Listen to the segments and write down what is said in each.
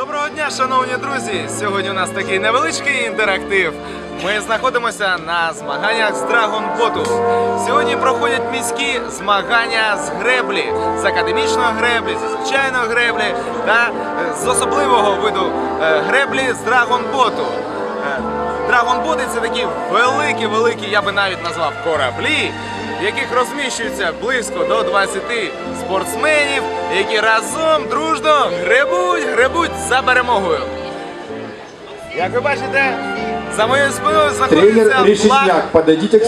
Доброго дня, шановні друзі! Сьогодні у нас такий невеличкий інтерактив. Ми знаходимося на змаганнях з Botus. Сьогодні проходять міські змагання з греблі, з академічної греблі, зі звичайної греблі та е, з особливого виду е, греблі з Dragon Драгонботи це такі великі-великі, я би навіть назвав кораблі, в яких розміщується близько до 20 спортсменів, які разом дружно гребуть, гребуть за перемогою. Як ви бачите, за моєю спиною знаходиться флаг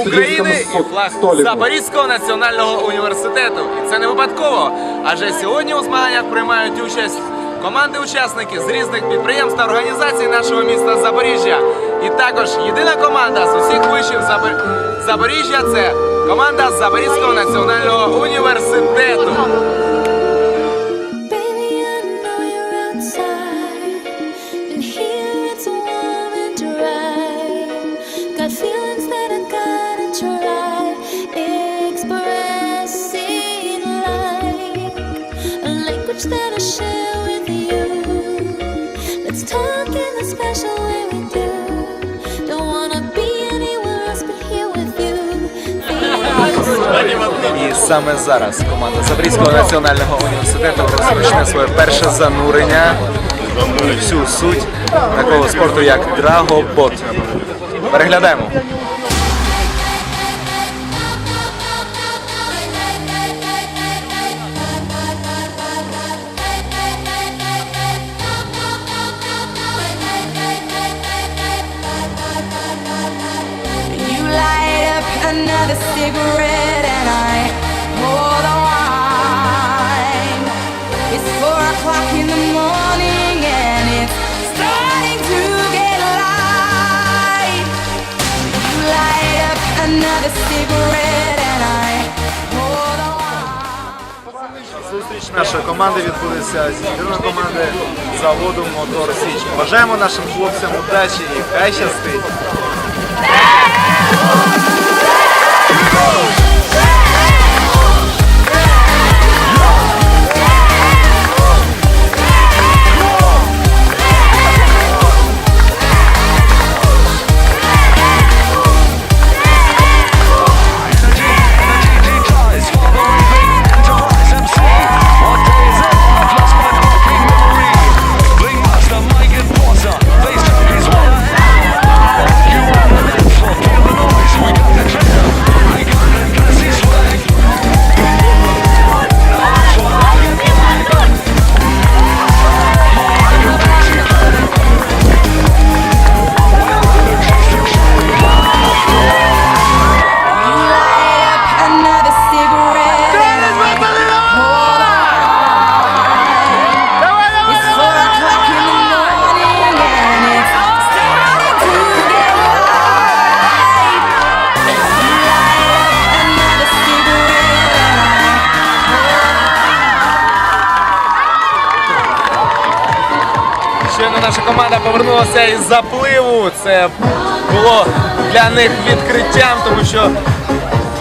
України і флаг. Запорізького національного університету. І це не випадково, адже сьогодні у змаганнях приймають участь команди-учасники з різних підприємств та організацій нашого міста Запоріжжя. І також єдина команда з усіх вишів Запор- Запоріжжя це команда Запорізького національного університету. Baby, I know І саме зараз команда Запорізького національного університету розпочне своє перше занурення у всю суть такого спорту, як драгобот. Переглядаємо. Another cigarette Зустріч нашої команди відбудеться зі збірної команди заводу Мотор Січ. Бажаємо нашим хлопцям удачі і хай щастить. Щойно наша команда повернулася із запливу. Це було для них відкриттям, тому що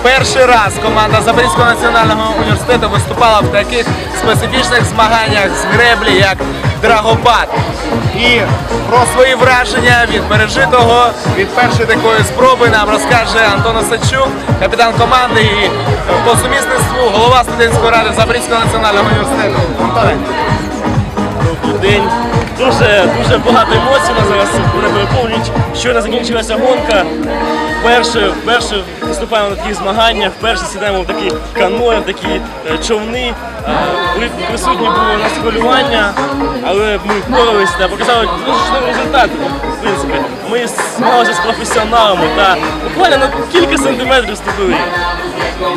перший раз команда Запорізького національного університету виступала в таких специфічних змаганнях з греблі, як Драгобат. І про свої враження від пережитого, від першої такої спроби нам розкаже Антон Осадчук, капітан команди і по сумісництву голова студентської ради Запорізького національного університету. Антоне. Дуже багато емоцій нас зараз переповнюють. Щойно закінчилася гонка. Вперше, вперше виступаємо на таких змаганнях, вперше сідаємо в такі каної, в такі е, човни. Е, Присутні було у нас хвилювання, але ми впоралися та показали дуже чудовий результат. В принципі, ми змагалися з професіоналами та буквально на кілька сантиметрів ступили.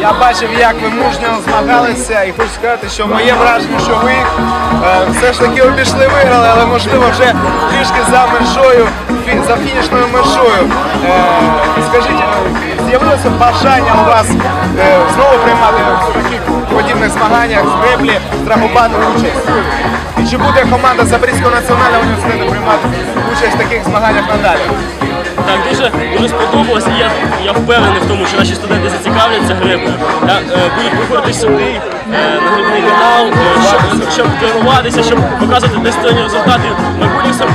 Я бачив, як ви мужньо змагалися, і хочу сказати, що моє враження, що ви е, все ж таки обійшли, виграли, але можливо вже трішки за межою, за фінішною межою. Скажіть, з'явилося бажання у вас е, знову приймати в таких подібних змаганнях з греблі, з участь? І чи буде команда Запорізького національного університету приймати участь в таких змаганнях надалі? Так, дуже, дуже сподобалось. І я, я впевнений в тому, що наші студенти зацікавляться греблею. Та, е, будуть приходити сюди е, на грибний канал, е, щоб, щоб тренуватися, щоб показувати достойні результати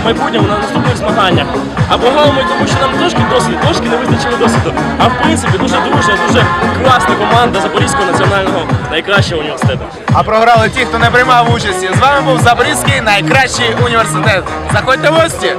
в майбутньому, на наступних змаганнях. А програли ми тому, що нам трошки досвіду, трошки не вистачило досвіду. А в принципі дуже дружна, дуже класна команда Запорізького національного найкращого університету. А програли ті, хто не приймав участі. З вами був Запорізький найкращий університет. Заходьте в гості!